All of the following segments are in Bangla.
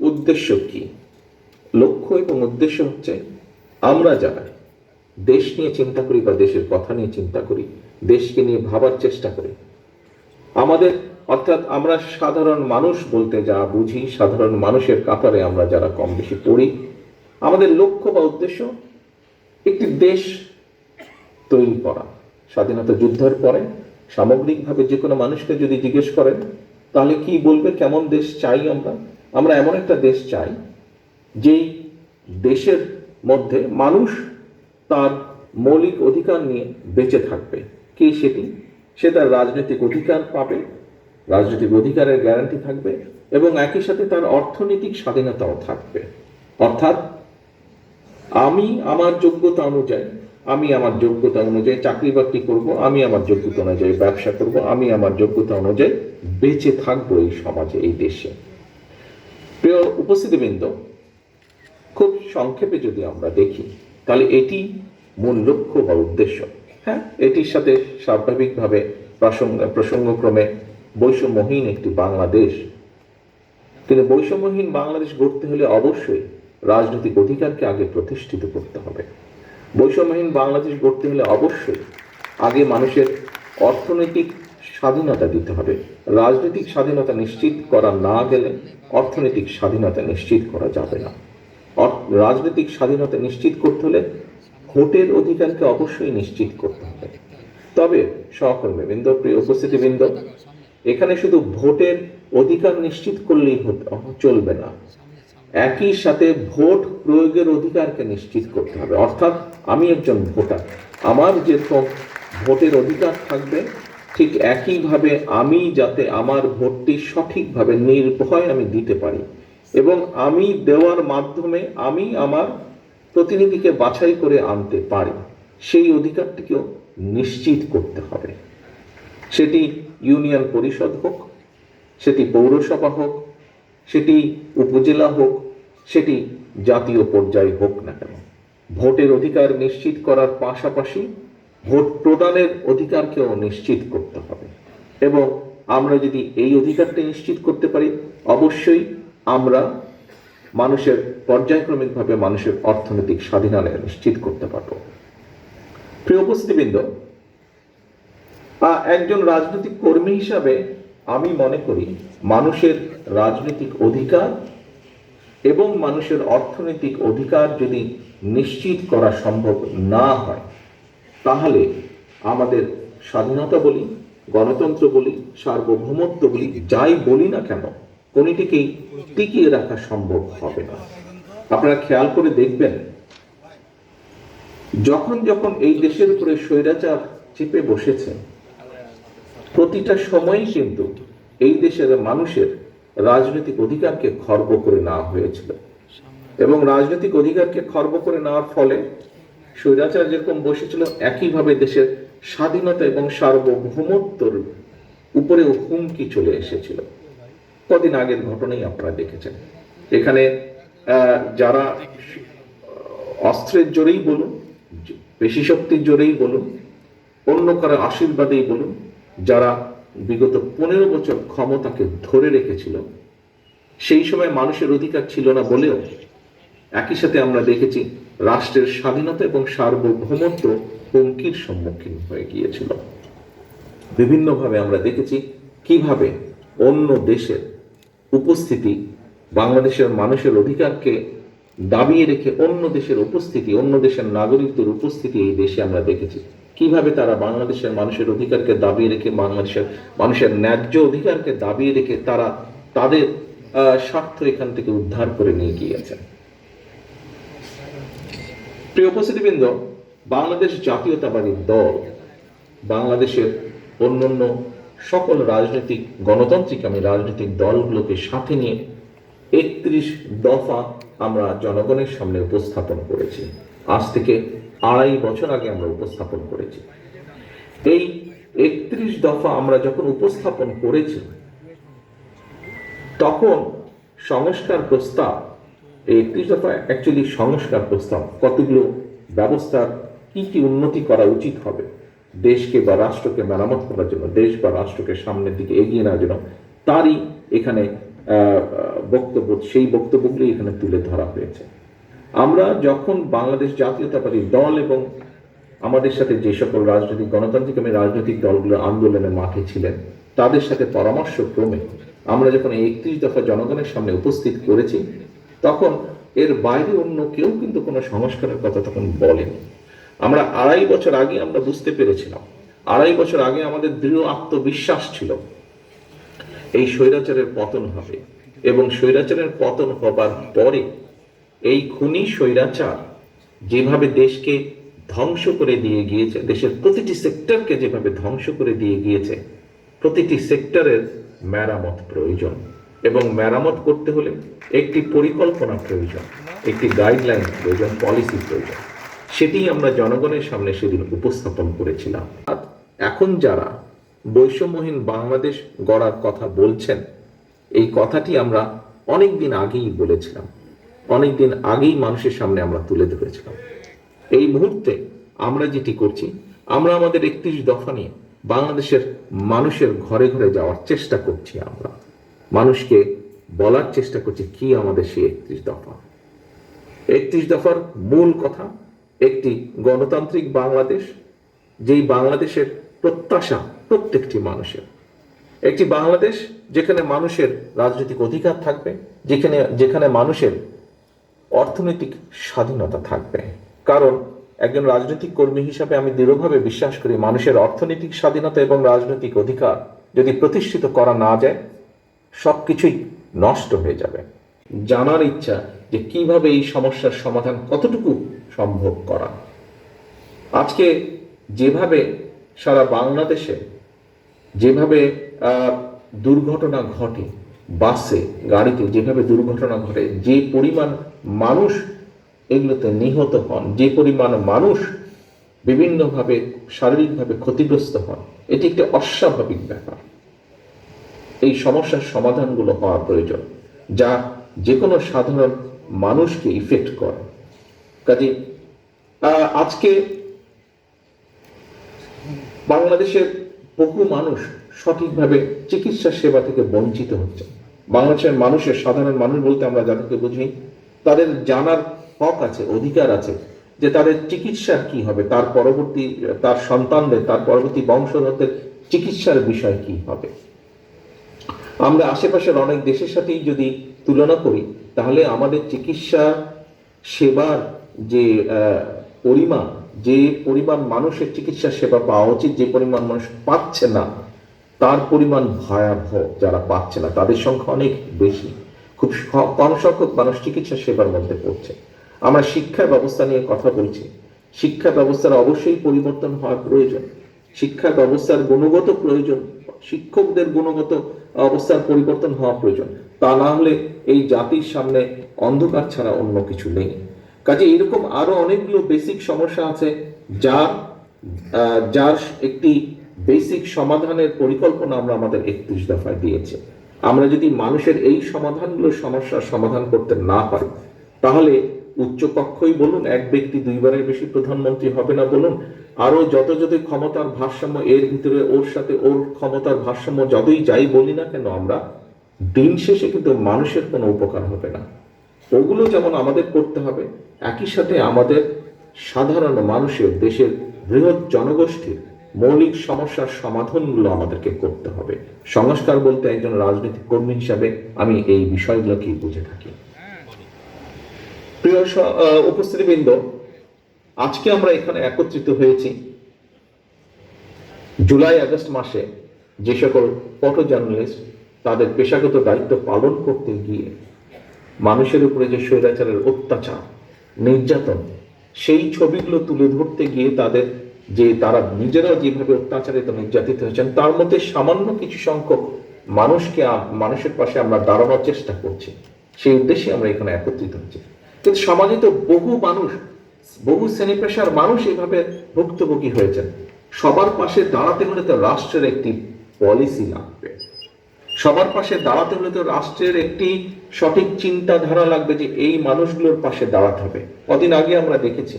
উদ্দেশ্য কি? লক্ষ্য এবং উদ্দেশ্য হচ্ছে আমরা যারা দেশ নিয়ে চিন্তা করি বা দেশের কথা নিয়ে চিন্তা করি, দেশকে নিয়ে ভাবার চেষ্টা করি, আমাদের অর্থাৎ আমরা সাধারণ মানুষ বলতে যা বুঝি, সাধারণ মানুষের কাতারে আমরা যারা কম বেশি পড়ি, আমাদের লক্ষ্য বা উদ্দেশ্য একটি দেশ তৈরি করা। স্বাধীনতা যুদ্ধের পরে সামগ্রিকভাবে যে কোনো মানুষকে যদি জিজ্ঞেস করেন, তাহলে কি বলবে, কেমন দেশ চাই আমরা? আমরা এমন একটা দেশ চাই, যেই দেশের মধ্যে মানুষ তার মৌলিক অধিকার নিয়ে বেঁচে থাকবে। কে সেটি সে তার রাজনৈতিক অধিকার পাবে, রাজনৈতিক অধিকারের গ্যারান্টি থাকবে এবং একই সাথে তার অর্থনৈতিক স্বাধীনতাও থাকবে। অর্থাৎ আমি আমার যোগ্যতা অনুযায়ী, আমি আমার যোগ্যতা অনুযায়ী চাকরি বাকরি করব, আমি আমার যোগ্যতা অনুযায়ী ব্যবসা করব, আমি আমার যোগ্যতা অনুযায়ী বেঁচে থাকব এই সমাজে, এই দেশে। প্রিয় উপস্থিতিবৃন্দ, খুব সংক্ষেপে যদি আমরা দেখি, তাহলে এটি মূল লক্ষ্য বা উদ্দেশ্য। হ্যাঁ এটির সাথে স্বাভাবিকভাবে প্রসঙ্গ, প্রসঙ্গক্রমে বৈষম্যহীন একটি বাংলাদেশ। কিন্তু বৈষম্যহীন বাংলাদেশ গড়তে হলে অবশ্যই রাজনৈতিক অধিকারকে আগে প্রতিষ্ঠিত করতে হবে। বৈষম্যহীন বাংলাদেশ গড়তে হলে অবশ্যই আগে মানুষের অর্থনৈতিক স্বাধীনতা দিতে হবে। রাজনৈতিক স্বাধীনতা নিশ্চিত করা না গেলে অর্থনৈতিক স্বাধীনতা নিশ্চিত করা যাবে না। রাজনৈতিক স্বাধীনতা নিশ্চিত করতে হলে ভোটের অধিকারকে অবশ্যই নিশ্চিত করতে হবে। তবে সহকর্মী বৃন্দ, প্রিয় উপস্থিতিবৃন্দ এখানে শুধু ভোটের অধিকার নিশ্চিত করলেই চলবে না। একই সাথে ভোট প্রয়োগের অধিকারকে নিশ্চিত করতে হবে। অর্থাৎ আমি একজন ভোটার, আমার যেরকম ভোটের অধিকার থাকবে ঠিক একইভাবে আমি যাতে আমার ভোটটি সঠিকভাবে নির্ভয় আমি দিতে পারি। এবং আমি দেওয়ার মাধ্যমে আমি আমার প্রতিনিধিকে বাছাই করে আনতে পারি। সেই অধিকারটিকেও নিশ্চিত করতে হবে। সেটি ইউনিয়ন পরিষদ হোক, সেটি পৌরসভা হোক, সেটি উপজেলা হোক, সেটি জাতীয় পর্যায়ে হোক না কেন। ভোটের অধিকার নিশ্চিত করার পাশাপাশি ভোট প্রদানের অধিকারকেও নিশ্চিত করতে হবে। এবং আমরা যদি এই অধিকারটা নিশ্চিত করতে পারি, অবশ্যই আমরা মানুষের পর্যায়ক্রমিকভাবে মানুষের অর্থনৈতিক স্বাধীনতা নিশ্চিত করতে পারব। প্রিয় উপস্থিতিবৃন্দ একজন রাজনৈতিক কর্মী হিসাবে আমি মনে করি মানুষের রাজনৈতিক অধিকার এবং মানুষের অর্থনৈতিক অধিকার যদি নিশ্চিত করা সম্ভব না হয় তাহলে আমাদের স্বাধীনতা বলি, গণতন্ত্র বলি, সার্বভৌমত্ব বলি, যাই বলি না কেন, কোনটিকেই টিকিয়ে রাখা সম্ভব হবে না। আপনারা খেয়াল করে দেখবেন, যখন যখন এই দেশের উপরে স্বৈরাচার চেপে বসেছে, প্রতিটা সময়ই কিন্তু এই দেশের মানুষের রাজনৈতিক অধিকারকে খর্ব করে নেওয়া হয়েছিল। এবং রাজনৈতিক অধিকারকে খর্ব করে নেওয়ার ফলে স্বৈরাচার যেরকম বসেছিল একইভাবে দেশের স্বাধীনতা এবং সার্বভৌমত্বর উপরেও হুমকি চলে এসেছিল। কদিন আগের ঘটনাই আপনারা দেখেছেন। এখানে যারা অস্ত্রের জোরেই বলুন, পেশি শক্তির জোরেই বলুন, অন্য কারও আশীর্বাদেই বলুন, যারা বিগত পনেরো বছর ক্ষমতাকে ধরে রেখেছিল, সেই সময় মানুষের অধিকার ছিল না বলেও একই সাথে আমরা দেখেছি রাষ্ট্রের স্বাধীনতা এবং সার্বভৌমত্ব হুমকির সম্মুখীন হয়ে গিয়েছিল। বিভিন্নভাবে আমরা দেখেছি কীভাবে অন্য দেশের উপস্থিতি বাংলাদেশের মানুষের অধিকারকে দাবিয়ে রেখে অন্য দেশের উপস্থিতি, অন্য দেশের নাগরিকদের উপস্থিতি এই দেশে আমরা দেখেছি। কীভাবে তারা বাংলাদেশের মানুষের অধিকারকে দাবিয়ে রেখে, বাংলাদেশের মানুষের ন্যায্য অধিকারকে দাবিয়ে রেখে তারা তাদের স্বার্থ এখান থেকে উদ্ধার করে নিয়ে গিয়েছেন প্রিয় উপস্থিতিবৃন্দ, বাংলাদেশ জাতীয়তাবাদী দল, বাংলাদেশের অন্যান্য সকল রাজনৈতিক গণতান্ত্রিক আমি রাজনৈতিক দলগুলোকে সাথে নিয়ে একত্রিশ দফা আমরা জনগণের সামনে উপস্থাপন করেছি। আজ থেকে আড়াই বছর আগে আমরা উপস্থাপন করেছি। এই একত্রিশ দফা আমরা যখন উপস্থাপন করেছি, তখন সংস্কার প্রস্তাব এই একত্রিশ দফা অ্যাকচুয়ালি সংস্কার প্রস্তাব, কতগুলো ব্যবস্থার কি কি উন্নতি করা উচিত হবে, দেশকে বা রাষ্ট্রকে মেরামত করার জন্য, দেশ বা রাষ্ট্রকে সামনের দিকে এগিয়ে নেওয়ার জন্য, তারই এখানে বক্তব্য, সেই বক্তব্যগুলি এখানে তুলে ধরা হয়েছে। আমরা যখন বাংলাদেশ জাতীয়তাবাদী দল এবং আমাদের সাথে যে সকল রাজনৈতিক, গণতান্ত্রিক এবং রাজনৈতিক দলগুলো আন্দোলনের মাঠে ছিলেন, তাদের সাথে পরামর্শ ক্রমে আমরা যখন একত্রিশ দফা জনগণের সামনে উপস্থিত করেছি তখন এর বাইরে অন্য কেউ কিন্তু কোনো সংস্কারের কথা তখন বলেনি। আমরা আড়াই বছর আগে আমরা বুঝতে পেরেছিলাম। আড়াই বছর আগে আমাদের দৃঢ় আত্মবিশ্বাস ছিল এই স্বৈরাচারের পতন হবে এবং স্বৈরাচারের পতন হবার পরে এই খুনি স্বৈরাচার যেভাবে দেশকে ধ্বংস করে দিয়ে গিয়েছে, দেশের প্রতিটি সেক্টরকে যেভাবে ধ্বংস করে দিয়ে গিয়েছে, প্রতিটি সেক্টরের মেরামত প্রয়োজন। এবং মেরামত করতে হলে একটি পরিকল্পনা প্রয়োজন, একটি গাইডলাইন প্রয়োজন পলিসি প্রয়োজন। সেটি আমরা জনগণের সামনে সেদিন উপস্থাপন করেছিলাম। এখন যারা বৈষম্যহীন বাংলাদেশ গড়ার কথা বলছেন, এই কথাটি আমরা অনেক দিন আগেই বলেছিলাম। অনেক দিন আগেই মানুষের সামনে আমরা তুলে ধরেছিলাম। এই মুহূর্তে আমরা যেটি করছি, আমরা আমাদের একত্রিশ দফা নিয়ে বাংলাদেশের মানুষের ঘরে ঘরে যাওয়ার চেষ্টা করছি আমরা। মানুষকে বলার চেষ্টা করছি কি আমাদের সেই একত্রিশ দফা। একত্রিশ দফার মূল কথা, একটি গণতান্ত্রিক বাংলাদেশ, যেই বাংলাদেশের প্রত্যাশা প্রত্যেকটি মানুষের। একটি বাংলাদেশ যেখানে মানুষের রাজনৈতিক অধিকার থাকবে, যেখানে যেখানে মানুষের অর্থনৈতিক স্বাধীনতা থাকবে। কারণ একজন রাজনৈতিক কর্মী হিসাবে আমি দৃঢ়ভাবে বিশ্বাস করি মানুষের অর্থনৈতিক স্বাধীনতা এবং রাজনৈতিক অধিকার যদি প্রতিষ্ঠিত করা না যায় সবকিছুই নষ্ট হয়ে যাবে। জানার ইচ্ছা যে কীভাবে এই সমস্যার সমাধান কতটুকু সম্ভব করা। আজকে যেভাবে সারা বাংলাদেশে যেভাবে দুর্ঘটনা ঘটে, বাসে, গাড়িতে যেভাবে দুর্ঘটনা ঘটে, যে পরিমাণ মানুষ এগুলোতে নিহত হন, যে পরিমাণ মানুষ বিভিন্নভাবে শারীরিকভাবে ক্ষতিগ্রস্ত হন, এটি একটি অস্বাভাবিক ব্যাপার। এই সমস্যার সমাধানগুলো হওয়া প্রয়োজন, যা যে কোনো সাধারণ মানুষকে ইফেক্ট করে। কাজে আজকে বাংলাদেশের বহু মানুষ সঠিকভাবে চিকিৎসা সেবা থেকে বঞ্চিত হচ্ছে। বাংলাদেশের মানুষের, সাধারণ মানুষ বলতে আমরা যাদেরকে বুঝি, তাদের জানার হক আছে, অধিকার আছে, যে তাদের চিকিৎসা কি হবে, তার পরবর্তী, তার সন্তানদের, তার পরবর্তী বংশধরদের চিকিৎসার বিষয় কি হবে। আমরা আশেপাশের অনেক দেশের সাথেই যদি তুলনা করি, তাহলে আমাদের চিকিৎসা সেবার যে পরিমাণ যে পরিমাণ মানুষের চিকিৎসা সেবা পাওয়া উচিত, যে পরিমাণ মানুষ পাচ্ছে না, তার পরিমাণ ভয়াবহ যারা পাচ্ছে না, তাদের সংখ্যা অনেক বেশি। খুব কম সংখ্যক মানুষ চিকিৎসা সেবার মধ্যে পড়ছে। আমরা শিক্ষা ব্যবস্থা নিয়ে কথা বলছি। শিক্ষা ব্যবস্থার অবশ্যই পরিবর্তন হওয়া প্রয়োজন। শিক্ষা ব্যবস্থার গুণগত প্রয়োজন। শিক্ষকদের গুণগত অবস্থার পরিবর্তন হওয়া প্রয়োজন। তা না হলে এই জাতির সামনে অন্ধকার ছাড়া অন্য কিছু নেই। কাজে এরকম আরও অনেকগুলো বেসিক সমস্যা আছে যা যার একটি বেসিক সমাধানের পরিকল্পনা আমরা আমাদের একত্রিশ দফায় দিয়েছি। আমরা যদি মানুষের এই সমাধানগুলো সমস্যার সমাধান করতে না পারি, তাহলে উচ্চকক্ষই বলুন, এক ব্যক্তি দুইবারের বেশি প্রধানমন্ত্রী হবে না বলুন আরও যত যত ক্ষমতার ভারসাম্য এর ভিতরে ওর সাথে ওর ক্ষমতার ভারসাম্য যতই যাই বলি না কেন আমরা, দিন শেষে কিন্তু মানুষের কোনো উপকার হবে না। ওগুলো যেমন আমাদের করতে হবে, একই সাথে আমাদের সাধারণ মানুষের, দেশের বৃহৎ জনগোষ্ঠীর মৌলিক সমস্যার সমাধানগুলো আমাদেরকে করতে হবে। সংস্কার বলতে একজন রাজনৈতিক কর্মী হিসাবে আমি এই বিষয়গুলোকেই বুঝে থাকি। প্রিয় উপস্থিতিবৃন্দ আজকে আমরা এখানে একত্রিত হয়েছি জুলাই আগস্ট মাসে যে সকল ফটো জার্নালিস্ট তাদের পেশাগত দায়িত্ব পালন করতে গিয়ে মানুষের উপরে যে স্বৈরাচারের অত্যাচার, নির্যাতন, সেই ছবিগুলো তুলে ধরতে গিয়ে তাদের যে তারা নিজেরা যেভাবে অত্যাচারিত, নির্যাতিত হয়েছেন, তার মধ্যে সামান্য কিছু সংখ্যক মানুষকে মানুষের পাশে আমরা দাঁড়ানোর চেষ্টা করছি। সেই উদ্দেশ্যে আমরা এখানে একত্রিত হচ্ছি কিন্তু সমাজে তো বহু মানুষ বহু শ্রেণি পেশার মানুষ এইভাবে ভুক্তভোগী হয়েছেন। সবার পাশে দাঁড়াতে হলে তো রাষ্ট্রের একটি পলিসি লাগবে। সবার পাশে দাঁড়াতে হলে তো রাষ্ট্রের একটি সঠিক চিন্তাধারা লাগবে যে এই মানুষগুলোর পাশে দাঁড়াতে হবে। কদিন আগে আমরা দেখেছি।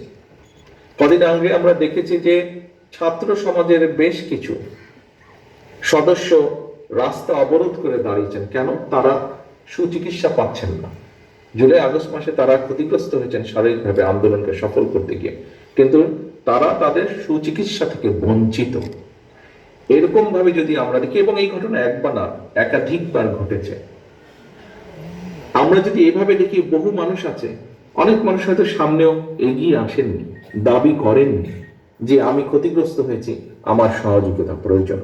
কদিন আগে আমরা দেখেছি যে ছাত্র সমাজের বেশ কিছু সদস্য রাস্তা অবরোধ করে দাঁড়িয়েছেন। কেন? তারা সুচিকিৎসা পাচ্ছেন না। জুলাই আগস্ট মাসে তারা ক্ষতিগ্রস্ত হয়েছেন শারীরিকভাবে আন্দোলনকে সফল করতে গিয়ে। কিন্তু তারা তাদের সুচিকিৎসা থেকে বঞ্চিত। এরকম ভাবে যদি আমরা দেখি, এবং এই ঘটনা একবার না, একাধিকবার ঘটেছে। আমরা যদি এভাবে দেখি, বহু মানুষ আছে, অনেক মানুষ হয়তো সামনেও এগিয়ে আসেননি, দাবি করেননি যে আমি ক্ষতিগ্রস্ত হয়েছি, আমার সহযোগিতা প্রয়োজন।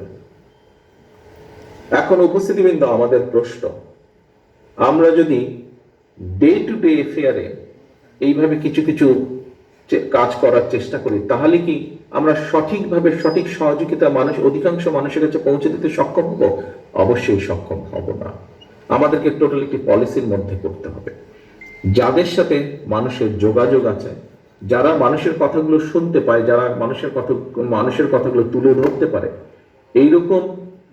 এখন উপস্থিতিবৃন্দ, আমাদের প্রশ্ন, আমরা যদি ডে টু ডে এফেয়ারে এইভাবে কিছু কিছু কাজ করার চেষ্টা করি, তাহলে কি আমরা সঠিকভাবে, সঠিক সহযোগিতা মানুষ, অধিকাংশ মানুষের কাছে পৌঁছে দিতে সক্ষম হব? অবশ্যই সক্ষম হব না। আমাদেরকে টোটাল একটি পলিসির মধ্যে করতে হবে। যাদের সাথে মানুষের যোগাযোগ আছে, যারা মানুষের কথাগুলো শুনতে পায়, যারা মানুষের কথা, মানুষের কথাগুলো তুলে ধরতে পারে, এইরকম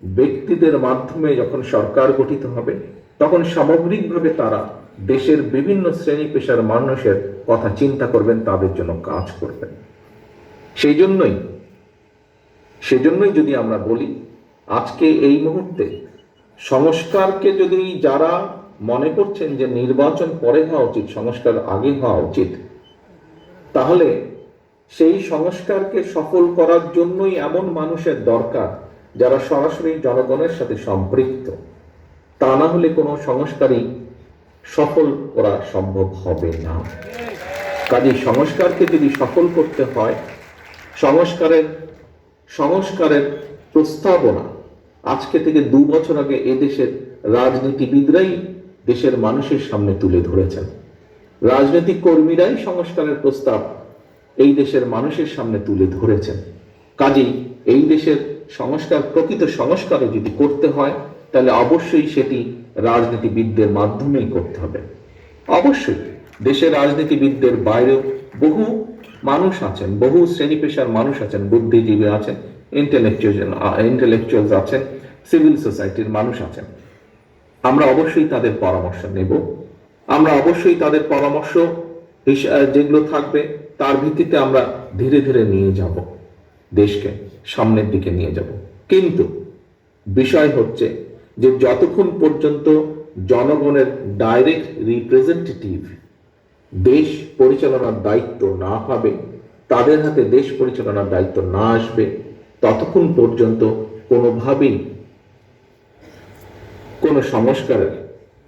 ব্যক্তিদের মাধ্যমে যখন সরকার গঠিত হবে, তখন সামগ্রিকভাবে তারা দেশের বিভিন্ন শ্রেণি পেশার মানুষের কথা চিন্তা করবেন, তাদের জন্য কাজ করবেন। সেই জন্যই সেজন্যই যদি আমরা বলি, আজকে এই মুহূর্তে সংস্কারকে যদি যারা মনে করছেন যে নির্বাচন পরে হওয়া উচিত, সংস্কার আগে হওয়া উচিত, তাহলে সেই সংস্কারকে সফল করার জন্যই এমন মানুষের দরকার যারা সরাসরি জনগণের সাথে সম্পৃক্ত। তা না হলে কোনো সংস্কারই সফল করা সম্ভব হবে না। কাজে সংস্কারকে যদি সফল করতে হয়, সংস্কারের সংস্কারের প্রস্তাবনা আজকে থেকে দু বছর আগে এদেশের রাজনীতিবিদরাই দেশের মানুষের সামনে তুলে ধরেছেন। রাজনৈতিক কর্মীরাই সংস্কারের প্রস্তাব এই দেশের মানুষের সামনে তুলে ধরেছেন। কাজেই এই দেশের সংস্কার, প্রকৃত সংস্কারও যদি করতে হয়, তাহলে অবশ্যই সেটি রাজনীতিবিদদের মাধ্যমেই করতে হবে। অবশ্যই দেশের রাজনীতিবিদদের বাইরেও বহু মানুষ আছেন, বহু শ্রেণি পেশার মানুষ আছেন, বুদ্ধিজীবী আছেন ইন্টেলেকচুয়াল ইন্টেলেকচুয়ালস আছেন সিভিল সোসাইটির মানুষ আছেন। আমরা অবশ্যই তাদের পরামর্শ নেব। আমরা অবশ্যই তাদের পরামর্শ যেগুলো থাকবে তার ভিত্তিতে আমরা ধীরে ধীরে নিয়ে যাব, দেশকে সামনের দিকে নিয়ে যাব। কিন্তু বিষয় হচ্ছে যে যতক্ষণ পর্যন্ত জনগণের ডাইরেক্ট রিপ্রেজেন্টেটিভ দেশ পরিচালনার দায়িত্ব না পাবে, তাদের হাতে দেশ পরিচালনার দায়িত্ব না আসবে, ততক্ষণ পর্যন্ত কোনোভাবেই কোনো সংস্কারের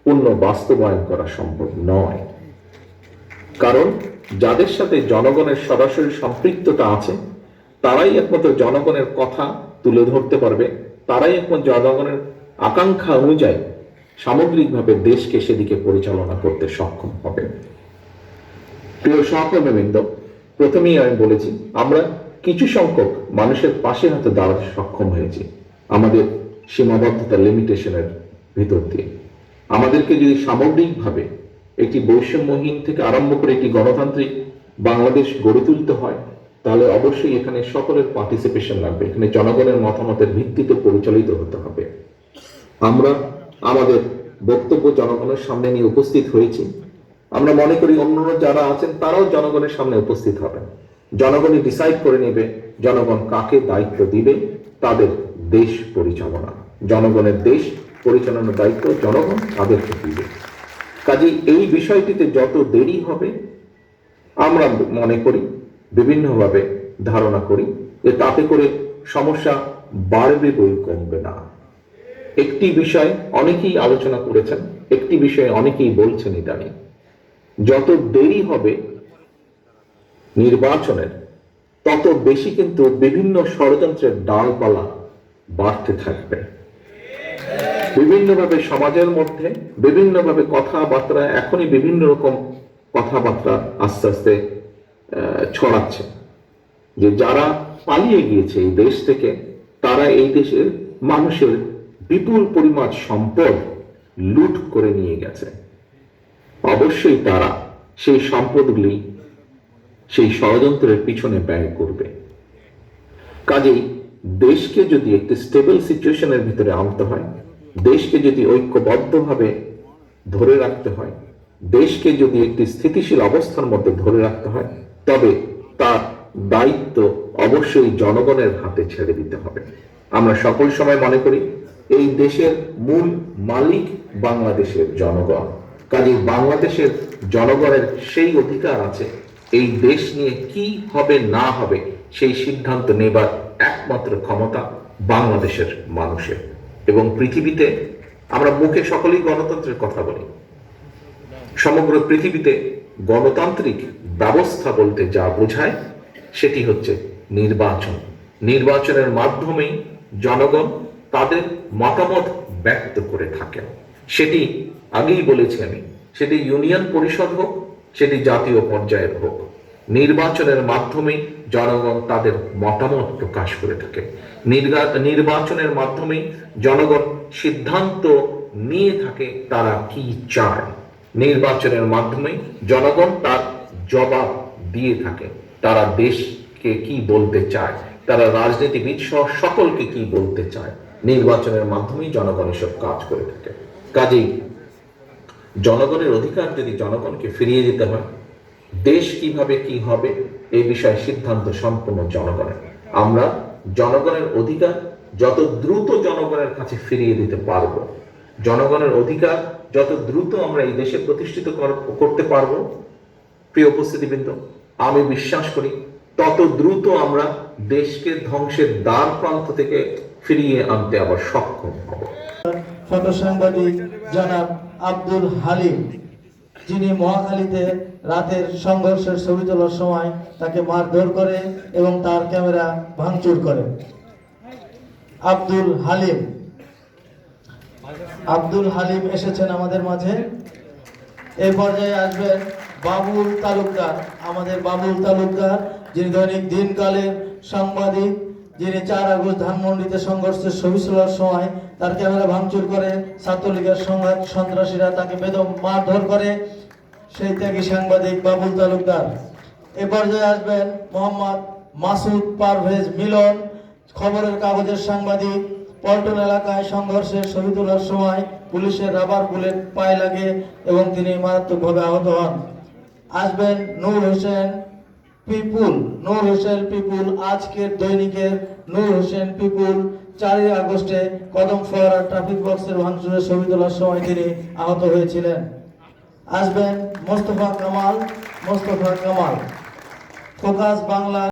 পূর্ণ বাস্তবায়ন করা সম্ভব নয়। কারণ যাদের সাথে জনগণের সরাসরি সম্পৃক্ততা আছে, তারাই একমাত্র জনগণের কথা তুলে ধরতে পারবে, তারাই একমাত্র জনগণের আকাঙ্ক্ষা অনুযায়ী সামগ্রিকভাবে দেশকে সেদিকে পরিচালনা করতে সক্ষম হবে। প্রিয় সহকর্মীবৃন্দ, প্রথমেই আমি বলেছি, আমরা কিছু সংখ্যক মানুষের পাশে হয়তো দাঁড়াতে সক্ষম হয়েছি আমাদের সীমাবদ্ধতা লিমিটেশনের ভিতর দিয়ে। আমাদেরকে যদি সামগ্রিকভাবে একটি বৈষম্যহীন থেকে আরম্ভ করে একটি গণতান্ত্রিক বাংলাদেশ গড়ে তুলতে হয়, তাহলে অবশ্যই এখানে সকলের পার্টিসিপেশন লাগবে। এখানে জনগণের মতামতের ভিত্তিতে পরিচালিত হতে হবে। আমরা আমাদের বক্তব্য জনগণের সামনে নিয়ে উপস্থিত হয়েছি। আমরা মনে করি অন্যান্য যারা আছেন, তারাও জনগণের সামনে উপস্থিত হবেন। জনগণই ডিসাইড করে নেবে জনগণ কাকে দায়িত্ব দিবে, তাদের দেশ পরিচালনা। জনগণের দেশ পরিচালনার দায়িত্ব জনগণ তাদেরকে দিবে। কাজেই এই বিষয়টিতে যত দেরি হবে, আমরা মনে করি, বিভিন্নভাবে ধারণা করি যে তাতে করে সমস্যা বাড়বে বই কমবে না। একটি বিষয় অনেকেই আলোচনা করেছেন, একটি বিষয়ে অনেকেই বলছেন ইদানিং। যত দেরি হবে নির্বাচনের, তত বেশি কিন্তু বিভিন্ন ষড়যন্ত্রের ডালপালা বাড়তে থাকবে। বিভিন্নভাবে সমাজের মধ্যে, বিভিন্নভাবে কথাবার্তা, এখনই বিভিন্ন রকম কথাবার্তা আস্তে আস্তে ছড়াচ্ছে। যে যারা পালিয়ে গিয়েছে এই দেশ থেকে, তারা এই দেশের মানুষের বিপুল পরিমাণ সম্পদ লুট করে নিয়ে গেছে। অবশ্যই তারা সেই সম্পদগুলি সেই ষড়যন্ত্রের পিছনে ব্যয় করবে। কাজেই দেশকে যদি একটি স্টেবল সিচুয়েশনের ভিতরে আনতে হয়, দেশকে যদি ঐক্যবদ্ধভাবে ধরে রাখতে হয়, দেশকে যদি একটি স্থিতিশীল অবস্থার মধ্যে ধরে রাখতে হয়, তবে তার দায়িত্ব অবশ্যই জনগণের হাতে ছেড়ে দিতে হবে। আমরা সকল সময় মনে করি এই দেশের মূল মালিক বাংলাদেশের জনগণ। কাজে বাংলাদেশের জনগণের সেই অধিকার আছে। এই দেশ নিয়ে কি হবে, না হবে, সেই সিদ্ধান্ত নেবার একমাত্র ক্ষমতা বাংলাদেশের মানুষের। এবং পৃথিবীতে আমরা মুখে সকলেই গণতন্ত্রের কথা বলি। সমগ্র পৃথিবীতে গণতান্ত্রিক ব্যবস্থা বলতে যা বোঝায়, সেটি হচ্ছে নির্বাচন। নির্বাচনের মাধ্যমেই জনগণ তাদের মতামত ব্যক্ত করে থাকেন। সেটি আগেই বলেছি আমি। সেটি ইউনিয়ন পরিষদ হোক, সেটি জাতীয় পর্যায়ের হোক, নির্বাচনের মাধ্যমেই জনগণ তাদের মতামত প্রকাশ করে থাকে। নির্বাচনের মাধ্যমেই জনগণ সিদ্ধান্ত নিয়ে থাকে তারা কি চায়। নির্বাচনের মাধ্যমে জনগণ তার জবাব দিয়ে থাকে। তারা দেশকে কি বলতে চায়, তারা রাজনীতিবিদ সহ সকলকে কি বলতে চায়। নির্বাচনের মাধ্যমেই জনগণ এসব কাজ করে থাকে। কাজেই জনগণের অধিকার যদি জনগণকে ফিরিয়ে দিতে হয়, দেশ কীভাবে কি হবে এই বিষয়ে সিদ্ধান্ত সম্পূর্ণ জনগণের। আমরা জনগণের অধিকার যত দ্রুত জনগণের কাছে ফিরিয়ে দিতে পারব, জনগণের অধিকার যত দ্রুত আমরা এই দেশে প্রতিষ্ঠিত কর- করতে পারব, প্রিয় উপস্থিতিবৃন্দ, আমি বিশ্বাস করি তত দ্রুত আমরা দেশকে ধ্বংসের দ্বার প্রান্ত থেকে ফিরিয়ে আনতে আবার সক্ষম হব। ফটো সাংবাদিক জনাব আব্দুল হালিম, যিনি মহাখালীতে রাতের সংঘর্ষের ছবি তোলার সময় তাকে মারধর করে এবং তার ক্যামেরা ভাঙচুর করে। আব্দুল হালিম আব্দুল হালিম এসেছেন আমাদের মাঝে। এই পর্যায়ে আসবেন বাবুল তালুকদার, আমাদের বাবুল তালুকদার, যিনি দৈনিক দিনকালের সাংবাদিক। যিনি চার আগস্ট ধানমন্ডিতে সংঘর্ষের ছবি তোলার সময় তার ক্যামেরা ভাঙচুর করে ছাত্রলীগের সংঘাত সন্ত্রাসীরা তাকে বেদম মারধর করে, সেই ত্যাগী সাংবাদিক বাবুল তালুকদার। এ পর্যায়ে আসবেন মোহাম্মদ মাসুদ পারভেজ মিলন, খবরের কাগজের সাংবাদিক। পল্টন এলাকায় সংঘর্ষের ছবি তোলার সময় পুলিশের রাবার বুলেট পায়ে লাগে এবং তিনি মারাত্মকভাবে আহত হন। আসবেন নূর হোসেন পিপুল, নূর হোসেন পিপুল, আজকের দৈনিকের নূর হোসেন পিপুল, চারই আগস্টে কদম ফোয়ারা ট্রাফিক বক্সের ভাঙচুরের ছবি তোলার সময় তিনি আহত হয়েছিলেন। আসবেন মোস্তফা কামাল মোস্তফা কামাল। ফোকাস বাংলা